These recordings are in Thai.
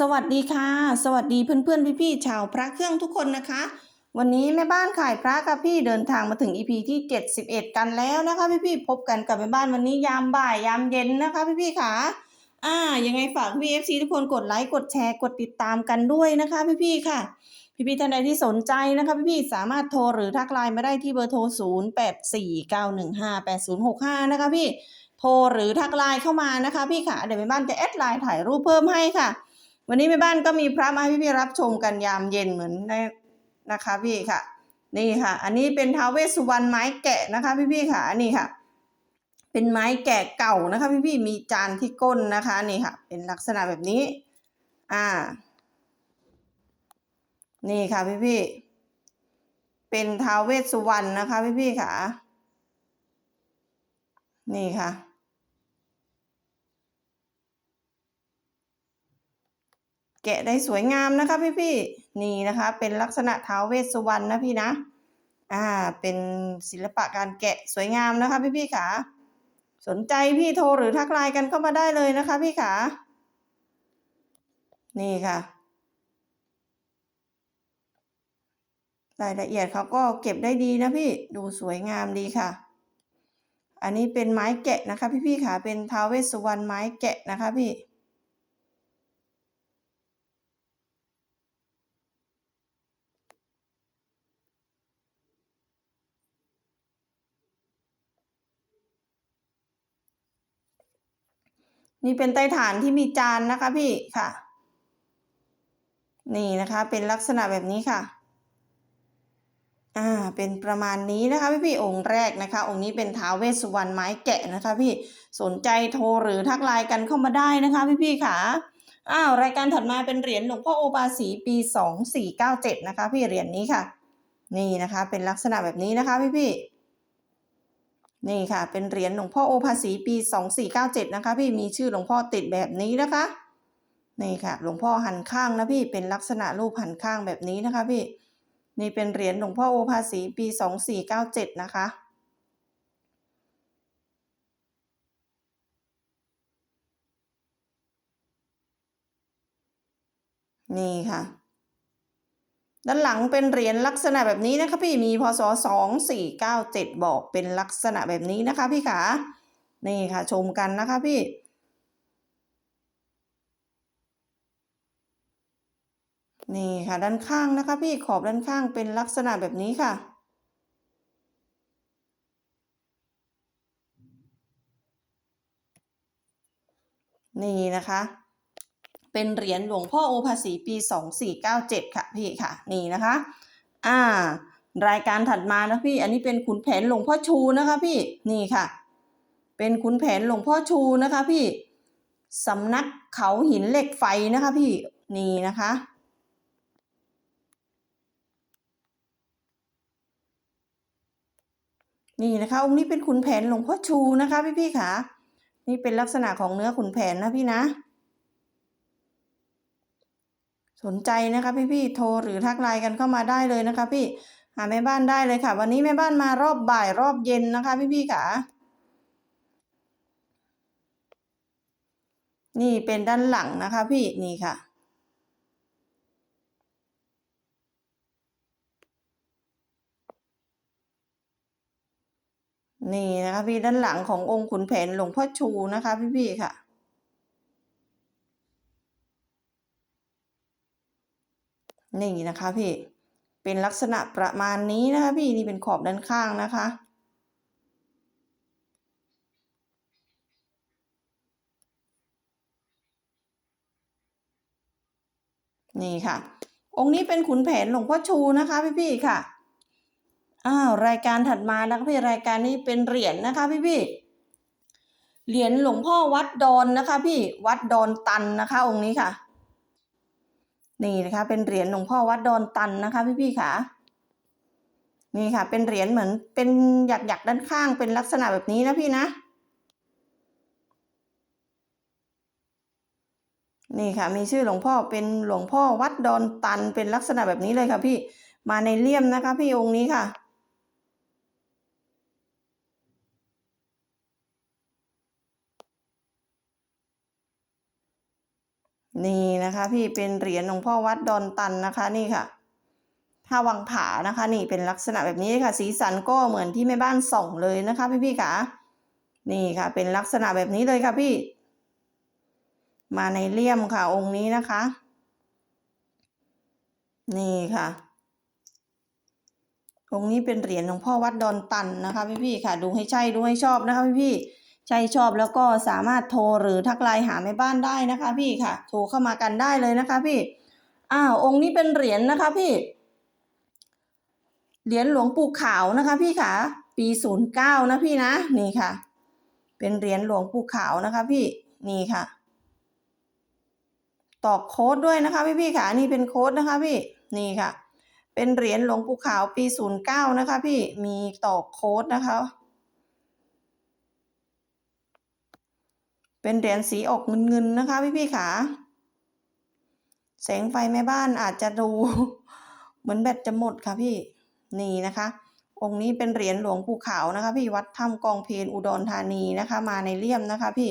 สวัสดีค่ะ สวัสดีเพื่อนๆพี่ๆชาวพระเครื่องทุกคนนะคะ วันนี้แม่บ้านขายพระกับพี่เดินทางมาถึง EP ที่ 71 กันแล้วนะคะ พี่ๆพบกันกับแม่บ้านวันนี้ยามบ่ายยามเย็นนะคะ พี่ๆค่ะอ่ายังไงฝากพี่ FC ทุกคนกดไลค์กดแชร์กดติดตามกันด้วยนะคะ พี่ๆค่ะ พี่ๆท่านใดที่สนใจนะคะ พี่ๆสามารถโทรหรือทักไลน์มาได้ที่เบอร์โทร 0849158065 นะคะพี่โทรหรือทักไลน์เข้ามานะคะ พี่ค่ะเดี๋ยวแม่บ้านจะแอดไลน์ถ่ายรูปเพิ่มให้ค่ะ วันนี้แม่บ้านก็มีพระมาให้พี่ๆรับชมกันยามเย็นเหมือนในนะคะพี่ค่ะ นี่ค่ะ อันนี้เป็นท้าวเวสสุวรรณไม้แกะนะคะ พี่ๆค่ะนี่ค่ะ เป็นไม้แกะเก่านะคะ พี่ๆมีจานที่ก้นนะคะนี่ค่ะ เป็นลักษณะแบบนี้ อ่า นี่ค่ะพี่ๆเป็นท้าวเวสสุวรรณนะคะ พี่ๆค่ะ นี่ค่ะ แกะได้สวยงามนะคะพี่พี่ๆนี่นะคะเป็นลักษณะท้าวเวสสุวรรณนะพี่นะอ่าเป็นศิลปะการแกะสวยงามนะคะพี่พี่ๆค่ะสนใจพี่โทรหรือทักไลน์กันเข้ามาได้เลยนะคะพี่ค่ะนี่ค่ะรายละเอียดเขาก็เก็บได้ดีนะพี่ดูสวยงามดีค่ะ อันนี้เป็นไม้แกะนะคะ พี่พี่ๆค่ะเป็นท้าวเวสสุวรรณไม้แกะนะคะพี่ นี่เป็นใต้ฐานที่มีจานนะคะพี่ค่ะ นี่นะคะเป็นลักษณะแบบนี้ค่ะ อ่า เป็นประมาณนี้นะคะพี่พี่องค์แรกนะคะ องค์นี้เป็นท้าวเวสสุวรรณไม้แกะนะคะ พี่สนใจโทรหรือทักไลน์กันเข้ามาได้นะคะ พี่พี่ค่ะอ้าวรายการถัดมาเป็นเหรียญหลวงพ่อโอภาสีปีสองสี่เก้าเจ็ดนะคะ พี่เหรียญนี้ค่ะ นี่นะคะ เป็นลักษณะแบบนี้นะคะพี่พี่ นี่ค่ะ เป็นเหรียญหลวงพ่อโอภาสีปี 2497 นะคะ พี่มีชื่อหลวงพ่อติดแบบนี้นะคะ นี่ค่ะ หลวงพ่อหันข้างนะพี่เป็นลักษณะรูปหันข้างแบบนี้นะคะพี่ นี่เป็นเหรียญหลวงพ่อโอภาสีปี 2497 นะคะนี่ค่ะ ด้านหลังเป็นเหรียญลักษณะแบบนี้นะคะพี่มีพศสองสี่เก้าเจ็ดบอกเป็นลักษณะแบบนี้นะคะพี่ขานี่ค่ะชมกันนะคะพี่นี่ค่ะด้านข้างนะคะพี่ขอบด้านข้างเป็นลักษณะแบบนี้ค่ะ นี่นะคะ เป็นเหรียญหลวงพ่อโอภาสีปี 2497 ค่ะพี่ค่ะนี่นะคะ อ่ารายการถัดมานะพี่อันนี้เป็นขุนแผนหลวงพ่อชูนะคะพี่นี่ค่ะ เป็นขุนแผนหลวงพ่อชูนะคะพี่สำนักเขาหินเหล็กไฟนะคะพี่นี่นะคะนี่นะคะองค์นี้เป็นขุนแผนหลวงพ่อชูนะคะพี่พี่ๆค่ะ นี่เป็นลักษณะของเนื้อขุนแผนนะพี่นะ สนใจนะคะพี่พี่ๆโทรหรือทักไลน์กันเข้ามาได้เลยนะคะ พี่หาแม่บ้านได้เลยค่ะ วันนี้แม่บ้านมารอบบ่ายรอบเย็นนะคะ พี่พี่ๆค่ะ นี่เป็นด้านหลังนะคะ พี่นี่ค่ะนี่นะคะพี่ด้านหลังขององค์ขุนแผนหลวงพ่อชูนะคะ พี่พี่ๆค่ะ นี่นะคะพี่เป็นลักษณะประมาณนี้นะคะพี่นี่เป็นขอบด้านข้างนะคะ นี่ค่ะ องค์นี้เป็นขุนแผนหลวงพ่อชูนะคะพี่พี่ๆค่ะอ้าวรายการถัดมานะคะพี่รายการนี้เป็นเหรียญนะคะพี่พี่ๆเหรียญหลวงพ่อวัดดอนนะคะ พี่วัดดอนตันนะคะ องค์นี้ค่ะ นี่นะคะ เป็นเหรียญหลวงพ่อวัดดอนตันนะคะพี่พี่ๆค่ะ นี่ค่ะ เป็นเหรียญเหมือนเป็นหยักหยักๆด้านข้างเป็นลักษณะแบบนี้นะพี่นะ นี่ค่ะ มีชื่อหลวงพ่อเป็นหลวงพ่อวัดดอนตันเป็นลักษณะแบบนี้เลยค่ะ พี่ มาในเลี่ยมนะคะ พี่องค์นี้ค่ะนี่ นะคะ พี่เป็นเหรียญหลวงพ่อวัดดอนตันนะคะนี่ค่ะถ้าวังผานะคะ นี่เป็นลักษณะแบบนี้ค่ะ สีสันก็เหมือนที่แม่บ้านส่องเลยนะคะ พี่พี่ค่ะนี่ค่ะ เป็นลักษณะแบบนี้เลยค่ะพี่ มาในเลี่ยมค่ะ องค์นี้นะคะ นี่ค่ะ องค์นี้เป็นเหรียญหลวงพ่อวัดดอนตันนะคะ พี่พี่ค่ะ ดูให้ใช่ดูให้ชอบนะคะ พี่พี่ ใช่ชอบแล้วก็สามารถโทรหรือทักไลน์หาแม่บ้านได้นะคะ พี่ค่ะ โทรเข้ามากันได้เลยนะคะพี่อ้าวองค์นี้เป็นเหรียญนะคะพี่ เหรียญหลวงปู่ขาวนะคะ พี่ค่ะ ปีศูนย์เก้านะพี่นะนี่ค่ะ เป็นเหรียญหลวงปู่ขาวนะคะ พี่นี่ค่ะ ตอกโค้ดด้วยนะคะ พี่พี่ค่ะนี่เป็นโค้ดนะคะ พี่นี่ค่ะ เป็นเหรียญหลวงปู่ขาวปีศูนย์เก้านะคะ พี่มีตอกโค้ดนะคะ เป็นเหรียญสีออกเงินๆนะคะพี่พี่ค่ะ แสงไฟแม่บ้านอาจจะดู เหมือนแบตจะหมดค่ะพี่นี่นะคะ องค์นี้เป็นเหรียญหลวงปู่ขาวนะคะ พี่วัดถ้ำกองเพนอุดรธานีนะคะ มาในเลี่ยมนะคะพี่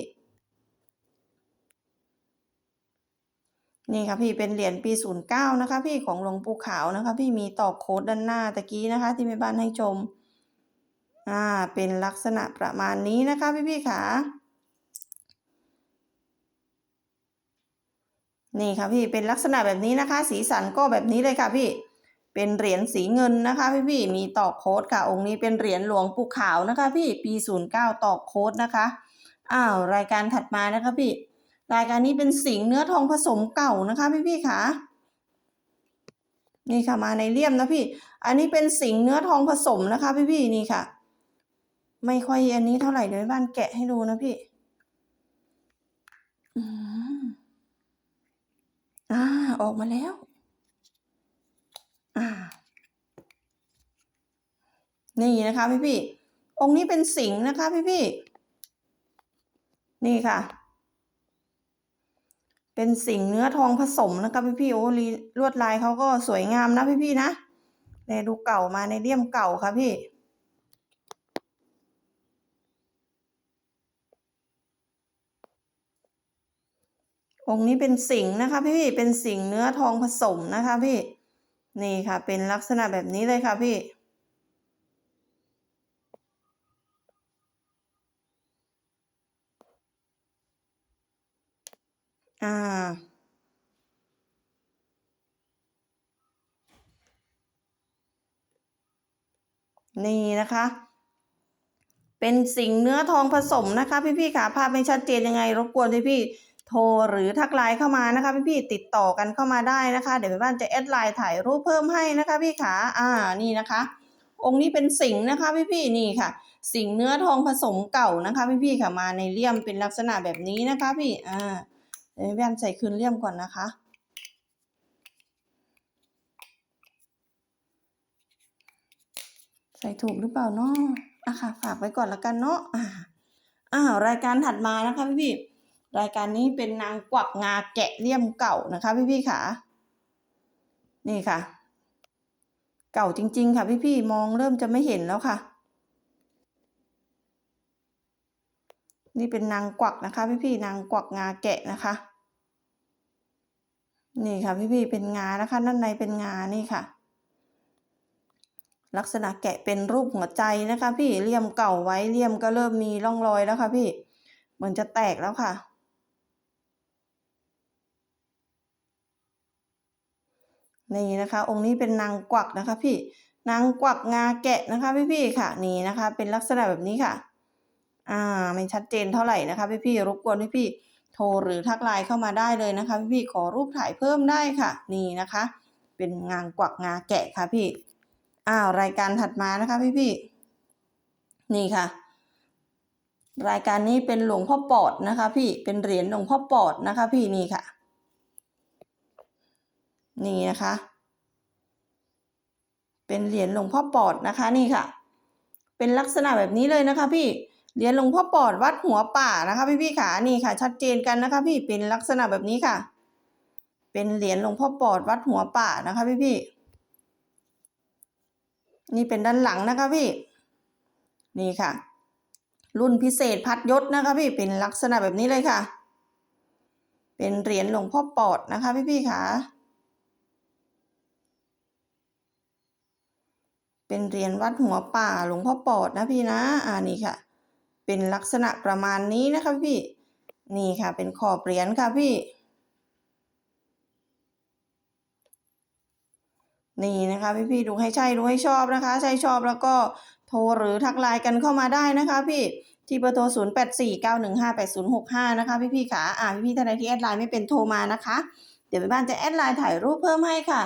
นี่ค่ะพี่เป็นเหรียญปีศูนย์เก้านะคะ พี่ของหลวงปู่ขาวนะคะ พี่มีต่อโค้ดด้านหน้าตะกี้นะคะ ที่แม่บ้านให้ชมอ่าเป็นลักษณะประมาณนี้นะคะพี่พี่ค่ะ นี่ค่ะพี่เป็นลักษณะแบบนี้นะคะ สีสันก็แบบนี้เลยค่ะพี่ เป็นเหรียญสีเงินนะคะพี่พี่มีตอกโค้ดค่ะ องค์นี้เป็นเหรียญหลวงปู่ขาวนะคะ พี่ปีศูนย์เก้าตอกโค้ดนะคะอ้าวรายการถัดมานะคะพี่ รายการนี้เป็นสิงเนื้อทองผสมเก่านะคะพี่พี่ค่ะนี่ค่ะมาในเลี่ยมนะพี่ อันนี้เป็นสิงเนื้อทองผสมนะคะ พี่พี่นี่ค่ะ ไม่ค่อยอันนี้เท่าไหร่เดี๋ยวบ้านแกะให้ดูนะพี่อืม อ่า ออกมาแล้ว อ่า นี่นะคะพี่พี่องค์นี้เป็นสิงห์นะคะพี่พี่นี่ค่ะ เป็นสิงห์เนื้อทองผสมนะคะพี่พี่โอ้ลีลวดลายเขาก็สวยงามนะพี่พี่นะในดูเก่ามาในเลี่ยมเก่าค่ะพี่ องค์นี้เป็นสิงนะคะพี่เป็นสิงเนื้อทองผสมนะคะ พี่นี่ค่ะ เป็นลักษณะแบบนี้เลยค่ะพี่อ่านี่นะคะ เป็นสิงเนื้อทองผสมนะคะ พี่ๆค่ะภาพไม่ชัดเจนยังไงรบกวนพี่ๆ โทรหรือทักไลน์เข้ามานะคะพี่ๆติดต่อกันเข้ามาได้นะคะ เดี๋ยวแม่บ้านจะแอดไลน์ถ่ายรูปเพิ่มให้นะคะพี่ขาอ่านี่นะคะ องค์นี้เป็นสิงห์นะคะพี่ๆนี่ค่ะ สิงห์เนื้อทองผสมเก่านะคะ พี่ๆค่ะมาในเลี่ยมเป็นลักษณะแบบนี้นะคะพี่อ่าเดี๋ยวแม่บ้านใส่คืนเลี่ยมก่อนนะคะใส่ถูกหรือเปล่าเนาะอะค่ะ ฝากไว้ก่อนละกันเนาะอ่าอ้ารายการถัดมานะคะพี่พี่ รายการนี้เป็นนางกวักงาแกะเลี่ยมเก่านะคะ พี่พี่ๆค่ะ นี่ค่ะ เก่าจริง ๆ ค่ะพี่พี่ๆมองเริ่มจะไม่เห็นแล้วค่ะ นี่เป็นนางกวักนะคะ พี่พี่ๆนางกวักงาแกะนะคะ นี่ค่ะพี่พี่ๆเป็นงานะคะด้านในเป็นงานี่ค่ะ ลักษณะแกะเป็นรูปหัวใจนะคะ พี่เลี่ยมเก่าไว้เลี่ยมก็เริ่มมีร่องรอยแล้วค่ะพี่เหมือนจะแตกแล้วค่ะ นี่นะคะ องค์นี้เป็นนางกวักนะคะพี่นางกวักงาแกะนะคะพี่พี่ๆค่ะ นี่นะคะ เป็นลักษณะแบบนี้ค่ะ อ่าไม่ชัดเจนเท่าไหร่นะคะพี่พี่ๆรบกวนพี่พี่ๆโทรหรือทักไลน์เข้ามาได้เลยนะคะพี่พี่ๆขอรูปถ่ายเพิ่มได้ค่ะ นี่นะคะ เป็นงานกวักงาแกะค่ะพี่อ้าวรายการถัดมานะคะพี่พี่ๆนี่ค่ะ รายการนี้เป็นหลวงพ่อปอดนะคะ พี่เป็นเหรียญหลวงพ่อปอดนะคะ พี่นี่ค่ะ นี่นะคะ เป็นเหรียญหลวงพ่อปอดนะคะนี่ค่ะ เป็นลักษณะแบบนี้เลยนะคะ พี่เหรียญหลวงพ่อปอดวัดหัวป่านะคะ พี่พี่ๆขานี่ค่ะ ชัดเจนกันนะคะ พี่เป็นลักษณะแบบนี้ค่ะ เป็นเหรียญหลวงพ่อปอดวัดหัวป่านะคะ พี่พี่ๆนี่เป็นด้านหลังนะคะพี่ นี่ค่ะ รุ่นพิเศษพัดยศนะคะ พี่เป็นลักษณะแบบนี้เลยค่ะ เป็นเหรียญหลวงพ่อปอดนะคะ พี่ๆค่ะ เป็นเหรียญวัดหัวป่าหลวงพ่อปอดนะพี่นะอ่านี่ค่ะ เป็นลักษณะประมาณนี้นะคะพี่นี่ค่ะ เป็นขอบเหรียญค่ะพี่ นี่นะคะพี่พี่ดูให้ใช่ดูให้ชอบนะคะ ใช่ชอบแล้วก็โทรหรือทักไลน์กันเข้ามาได้นะคะพี่ที่เบอร์โทร 0 8 4 9 1 5 8 0 6 5 นะคะพี่พี่ๆค่ะอ่าพี่พี่ท่านใดที่แอดไลน์ไม่เป็นโทรมานะคะ เดี๋ยวแม่บ้านจะแอดไลน์ถ่ายรูปเพิ่มให้ค่ะ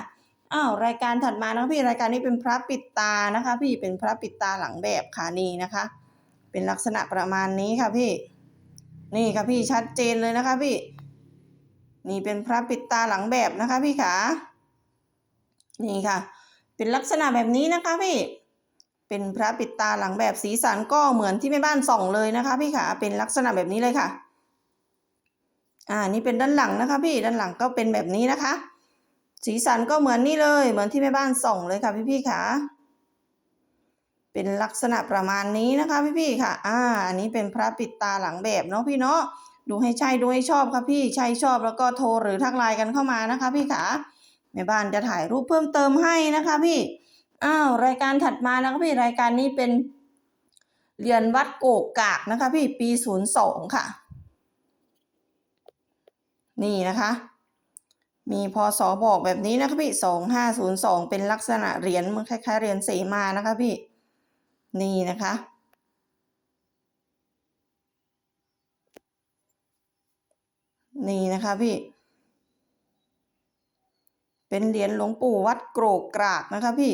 อ้าวรายการถัดมานะคะพี่รายการนี้เป็นพระปิดตานะคะ พี่เป็นพระปิดตาหลังแบบค่ะนี่นะคะ เป็นลักษณะประมาณนี้ค่ะพี่ นี่ค่ะพี่ชัดเจนเลยนะคะพี่ นี่เป็นพระปิดตาหลังแบบนะคะ พี่ขานี่ค่ะ เป็นลักษณะแบบนี้นะคะพี่ เป็นพระปิดตาหลังแบบสีสันก็เหมือนที่แม่บ้านส่องเลยนะคะ พี่ขาเป็นลักษณะแบบนี้เลยค่ะ อ่านี่เป็นด้านหลังนะคะ พี่ด้านหลังก็เป็นแบบนี้นะคะ สีสันก็เหมือนนี่เลย เหมือนที่แม่บ้านส่งเลยค่ะพี่ๆค่ะ เป็นลักษณะประมาณนี้นะคะพี่ๆค่ะ อ่า อันนี้เป็นพระปิดตาหลังแบบเนาะพี่เนาะ ดูให้ใช่ดูให้ชอบค่ะพี่ ใช่ชอบแล้วก็โทรหรือทักไลน์กันเข้ามานะคะ พี่ขาแม่บ้านจะถ่ายรูปเพิ่มเติมให้นะคะ พี่ อ้าวรายการถัดมานะคะพี่รายการนี้เป็นเรียนวัดโกกกากนะคะ พี่ปีศูนย์สองค่ะ นี่นะคะ มีพศบอกแบบนี้นะคะพี่สองห้าศูนย์สองเป็นลักษณะเหรียญมันคล้ายๆเหรียญเสมานะคะพี่ นี่นะคะ นี่นะคะพี่ เป็นเหรียญหลวงปู่วัดโกรกกรากนะคะพี่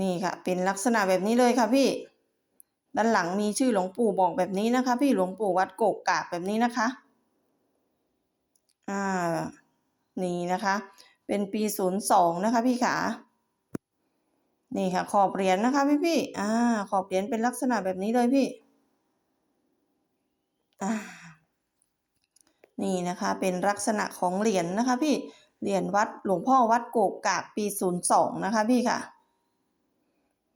นี่ค่ะ เป็นลักษณะแบบนี้เลยค่ะพี่ ด้านหลังมีชื่อหลวงปู่บอกแบบนี้นะคะ พี่หลวงปู่วัดโกรกกรากแบบนี้นะคะ อ่า นี่นะคะ เป็นปีศูนย์สองนะคะพี่ขานี่ค่ะ ขอบเหรียญนะคะพี่พี่ๆอ่า ขอบเหรียญเป็นลักษณะแบบนี้เลยพี่อ่านี่นะคะ เป็นลักษณะของเหรียญนะคะ พี่ เหรียญวัดหลวงพ่อวัดโกกกากปีศูนย์สองนะคะพี่ค่ะ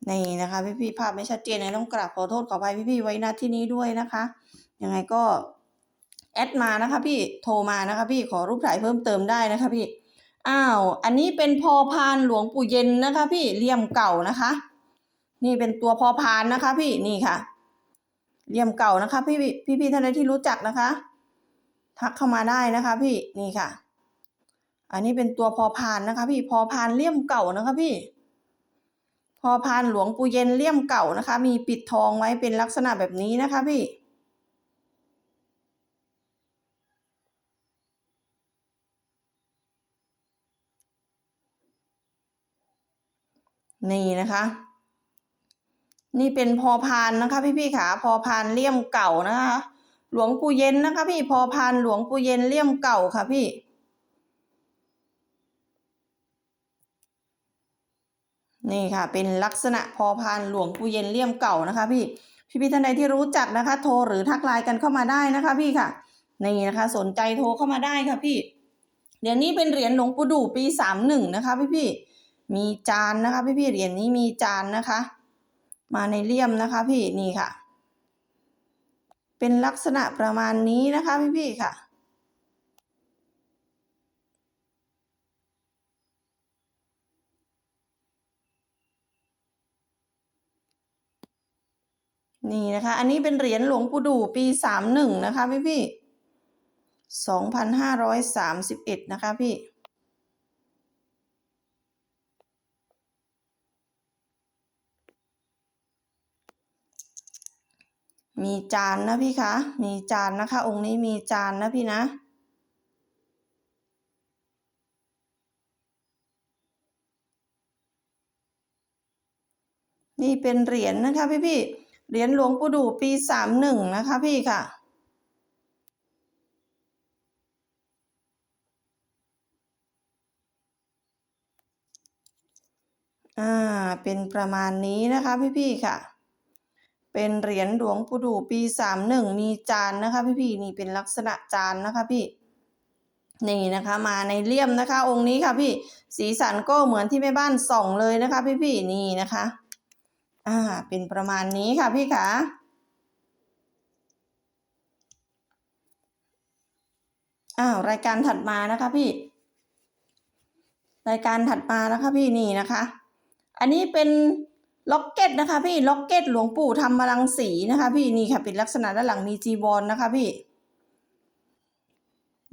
นี่นะคะพี่พี่ๆภาพไม่ชัดเจนนะต้องกราบขอโทษขออภัยพี่พี่ๆไว้ณที่นี้ด้วยนะคะ ยังไงก็ แอดมานะคะพี่โทรมานะคะพี่ขอรูปถ่ายเพิ่มเติมได้นะคะพี่อ้าวอันนี้เป็นพอพานหลวงปู่เย็นนะคะ พี่เลี่ยมเก่านะคะ นี่เป็นตัวพอพานนะคะ พี่นี่ค่ะเลี่ยมเก่านะคะ พี่พี่พี่ท่านใดที่รู้จักนะคะ ทักเข้ามาได้นะคะ พี่นี่ค่ะ อันนี้เป็นตัวพอพานนะคะ พี่พอพานเลี่ยมเก่านะคะ พี่ พอพานหลวงปู่เย็นเลี่ยมเก่านะคะ มีปิดทองไว้เป็นลักษณะแบบนี้นะคะ พี่ นี่นะคะ นี่เป็นพอพานนะคะพี่พี่ขาพอพานเลี่ยมเก่านะคะ หลวงปู่เย็นนะคะ พี่พอพานหลวงปู่เย็นเลี่ยมเก่าค่ะพี่ นี่ค่ะ เป็นลักษณะพอพานหลวงปู่เย็นเลี่ยมเก่านะคะ พี่พี่พี่ท่านใดที่รู้จักนะคะ โทรหรือทักไลน์กันเข้ามาได้นะคะ พี่ค่ะนี่นะคะ สนใจโทรเข้ามาได้ค่ะพี่เดี๋ยวนี้เป็นเหรียญหลวงปู่ดู่ปีสามหนึ่งนะคะ พี่พี่ๆ มีจานนะคะพี่พี่เหรียญนี้มีจานนะคะ มาในเลี่ยมนะคะพี่นี่ค่ะ เป็นลักษณะประมาณนี้นะคะพี่พี่ค่ะนี่นะคะ อันนี้เป็นเหรียญหลวงปู่ดู่ปีสามหนึ่งนะคะพี่พี่สองพันห้าร้อยสามสิบเอ็ดนะคะพี่ มีจานนะพี่คะ มีจานนะคะ องค์นี้มีจานนะพี่นะนี่เป็นเหรียญนะคะพี่พี่เหรียญหลวงปู่ดูปีสามหนึ่งนะคะพี่ค่ะ อ่า เป็นประมาณนี้นะคะพี่พี่ค่ะ เป็นเหรียญหลวงปู่ดูปีสามหนึ่งมีจานนะคะพี่พี่นี่เป็นลักษณะจานนะคะพี่นี่นะคะมาในเลี่ยมนะคะ องค์นี้ค่ะพี่สีสันก็เหมือนที่แม่บ้านส่องเลยนะคะพี่พี่นี่นะคะอ่าเป็นประมาณนี้ค่ะพี่คะอ้าวรายการถัดมานะคะพี่ รายการถัดมานะคะพี่นี่นะคะ อันนี้เป็น ล็อกเก็ตนะคะพี่ล็อกเก็ตหลวงปู่ทำมรังสีนะคะ พี่นี่ค่ะเป็นลักษณะด้านหลังมีจีวรนนะคะพี่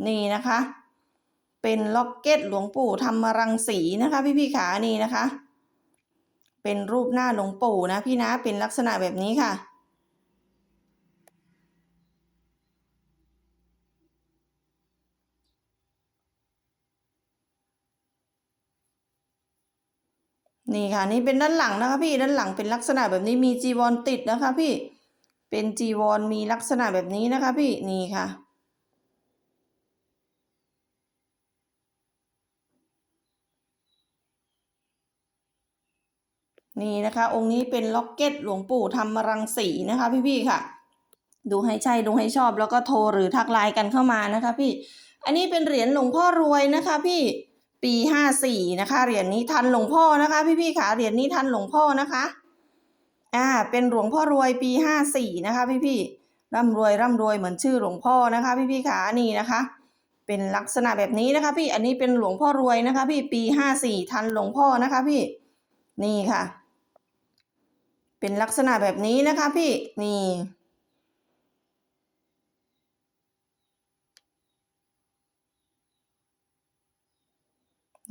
นี่นะคะ เป็นล็อกเก็ตหลวงปู่ทำมรังสีนะคะ พี่พี่ขานี่นะคะ เป็นรูปหน้าหลวงปู่นะพี่นะเป็นลักษณะแบบนี้ค่ะ นี่ค่ะนี่เป็นด้านหลังนะคะพี่ด้านหลังเป็นลักษณะแบบนี้มีจีวรติดนะคะพี่เป็นจีวรมีลักษณะแบบนี้นะคะพี่นี่ค่ะนี่นะคะ องค์นี้เป็นล็อกเก็ตหลวงปู่ทำมรังสีนะคะ พี่ๆค่ะ ดูให้ใช่ดูให้ชอบแล้วก็โทรหรือทักไลน์กันเข้ามานะคะ พี่ อันนี้เป็นเหรียญหลวงพ่อรวยนะคะ พี่ ปีห้าสี่นะคะเหรียญนี้ทันหลวงพ่อนะคะพี่ๆค่ะเหรียญนี้ทันหลวงพ่อนะคะอ่าเป็นหลวงพ่อรวยปีห้าสี่นะคะ พี่ๆร่ำรวยร่ำรวยเหมือนชื่อหลวงพ่อนะคะ พี่ๆค่ะนี่นะคะ เป็นลักษณะแบบนี้นะคะ พี่อันนี้เป็นหลวงพ่อรวยนะคะ พี่ปีห้าสี่ทันหลวงพ่อนะคะ พี่นี่ค่ะ เป็นลักษณะแบบนี้นะคะ พี่นี่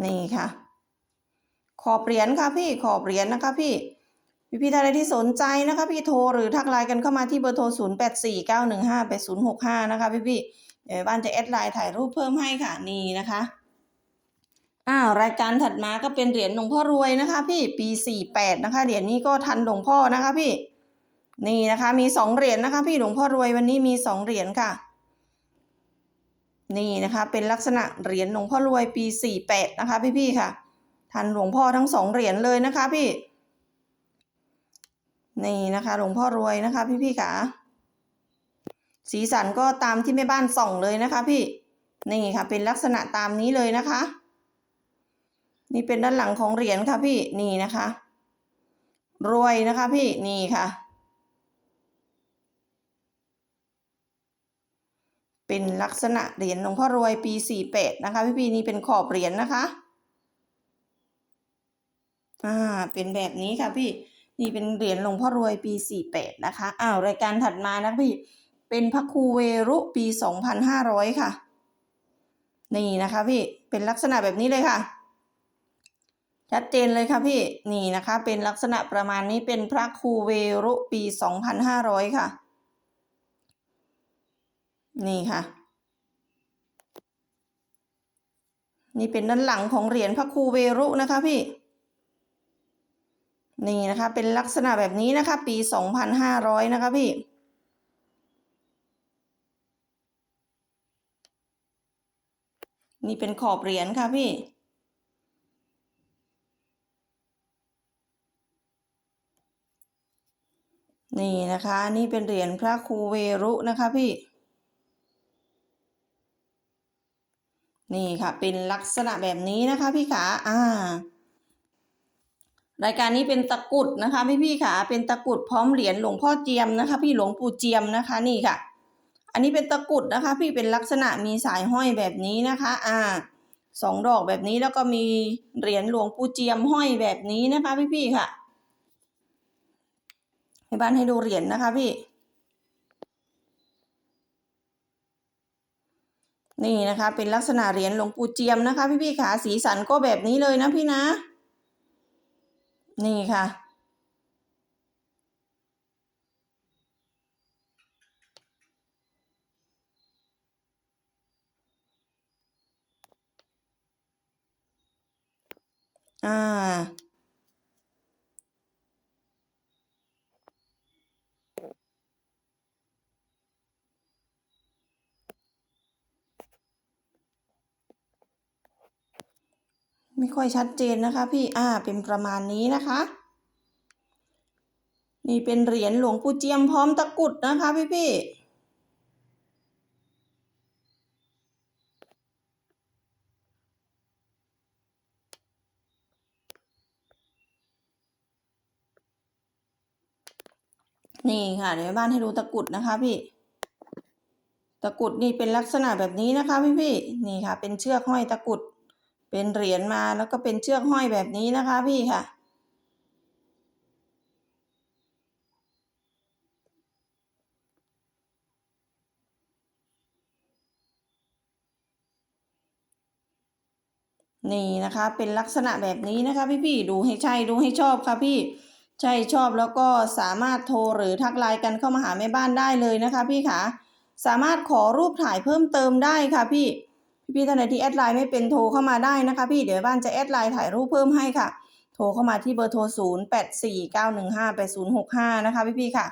นี่ค่ะ ขอบเหรียญค่ะพี่ขอบเหรียญนะคะพี่พี่พี่ท่านใดที่สนใจนะคะพี่โทรหรือทักไลน์กันเข้ามาที่เบอร์โทร 0 8 4 9 1 5 8 0 6 5 นะคะพี่พี่เดี๋ยวบ้านจะแอดไลน์ถ่ายรูปเพิ่มให้ค่ะนี่นะคะอ้าวรายการถัดมาก็เป็นเหรียญหลวงพ่อรวยนะคะ พี่ปี48นะคะเหรียญนี้ก็ทันหลวงพ่อนะคะพี่ นี่นะคะ มีสองเหรียญนะคะ พี่หลวงพ่อรวยวันนี้มีสองเหรียญค่ะ นี่นะคะเป็นลักษณะเหรียญหลวงพ่อรวยปี 48 นะคะ พี่ๆค่ะ ทันหลวงพ่อทั้งสองเหรียญเลยนะคะพี่ นี่นะคะ หลวงพ่อรวยนะคะ พี่ๆค่ะ สีสันก็ตามที่แม่บ้านส่องเลยนะคะ พี่ นี่ค่ะ เป็นลักษณะตามนี้เลยนะคะ นี่เป็นด้านหลังของเหรียญค่ะพี่ นี่นะคะ รวยนะคะพี่ นี่ค่ะ เป็นลักษณะเหรียญหลวงพ่อรวยปี48นะคะ พี่พีนี่เป็นขอบเหรียญนะคะอ่าเป็นแบบนี้ค่ะพี่นี่เป็นเหรียญหลวงพ่อรวยปี48นะคะอ้าวรายการถัดมานะพี่เป็นพระครูเวรุปี2,500ค่ะ นี่นะคะพี่เป็นลักษณะแบบนี้เลยค่ะ ชัดเจนเลยค่ะพี่นี่นะคะ เป็นลักษณะประมาณนี้เป็นพระครูเวรุปี2,500ค่ะ นี่ค่ะ นี่เป็นด้านหลังของเหรียญพระครูเวรุนะคะพี่ นี่นะคะเป็นลักษณะแบบนี้นะคะ ปีสองพันห้าร้อยนะคะพี่นี่เป็นขอบเหรียญค่ะพี่ นี่นะคะ นี่เป็นเหรียญพระครูเวรุนะคะพี่ นี่ค่ะ เป็นลักษณะแบบนี้นะคะพี่ขาอ่ารายการนี้เป็นตะกุดนะคะพี่พี่ขาเป็นตะกุดพร้อมเหรียญหลวงพ่อเจียมนะคะ พี่หลวงปู่เจียมนะคะนี่ค่ะ อันนี้เป็นตะกุดนะคะ พี่เป็นลักษณะมีสายห้อยแบบนี้นะคะ อ่าสองดอกแบบนี้แล้วก็มีเหรียญหลวงปู่เจียมห้อยแบบนี้นะคะ พี่พี่ค่ะให้บ้านให้ดูเหรียญนะคะพี่ นี่นะคะเป็นลักษณะเหรียญหลวงปู่เจียมนะคะ พี่พี่ขาสีสันก็แบบนี้เลยนะพี่นะ นี่ค่ะ อ่า ไม่ค่อยชัดเจนนะคะ พี่อ่าเป็นประมาณนี้นะคะ นี่เป็นเหรียญหลวงปู่เจียมพร้อมตะกุดนะคะพี่พี่นี่ค่ะเดี๋ยวบ้านให้ดูตะกุดนะคะพี่ ตะกุดนี่เป็นลักษณะแบบนี้นะคะพี่พี่นี่ค่ะ เป็นเชือกห้อยตะกุด เป็นเหรียญมาแล้วก็เป็นเชือกห้อยแบบนี้นะคะพี่ค่ะ นี่นะคะเป็นลักษณะแบบนี้นะคะพี่ๆดูให้ใช่ดูให้ชอบค่ะพี่ใช่ชอบแล้วก็สามารถโทรหรือทักไลน์กันเข้ามาหาแม่บ้านได้เลยนะคะพี่ค่ะสามารถขอรูปถ่ายเพิ่มเติมได้ค่ะพี่ พี่ๆท่านใดที่แอดไลน์ไม่เป็นโทรเข้ามาได้นะคะ พี่เดี๋ยวบ้านจะแอดไลน์ถ่ายรูปเพิ่มให้ค่ะ โทรเข้ามาที่เบอร์โทร 0 8 4 9 1 5 8 0 6 5 นะคะพี่ๆค่ะ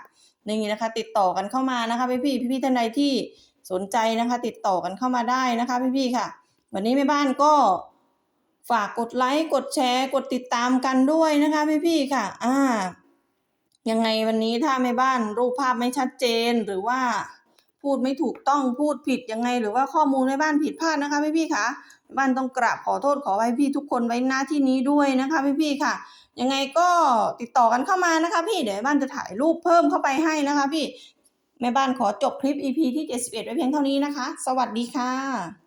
นี่นะคะ ติดต่อกันเข้ามานะคะพี่พี่พี่ๆท่านใดที่สนใจนะคะ ติดต่อกันเข้ามาได้นะคะพี่ๆค่ะ วันนี้แม่บ้านก็ฝากกดไลค์กดแชร์กดติดตามกันด้วยนะคะพี่พี่ๆค่ะ อ่ายังไงวันนี้ถ้าแม่บ้านรูปภาพไม่ชัดเจนหรือว่า พูดไม่ถูกต้องพูดผิดยังไง หรือว่าข้อมูลแม่บ้านผิดพลาดนะคะพี่พี่ค่ะบ้านต้องกราบขอโทษขอไว้พี่ทุกคนไว้หน้าที่นี้ด้วยนะคะพี่พี่ค่ะ ยังไงก็ติดต่อกันเข้ามานะคะ พี่เดี๋ยวบ้านจะถ่ายรูปเพิ่มเข้าไปให้นะคะ พี่แม่บ้านขอจบคลิป EP ที่ 71 ไว้เพียงเท่านี้นะคะ สวัสดีค่ะ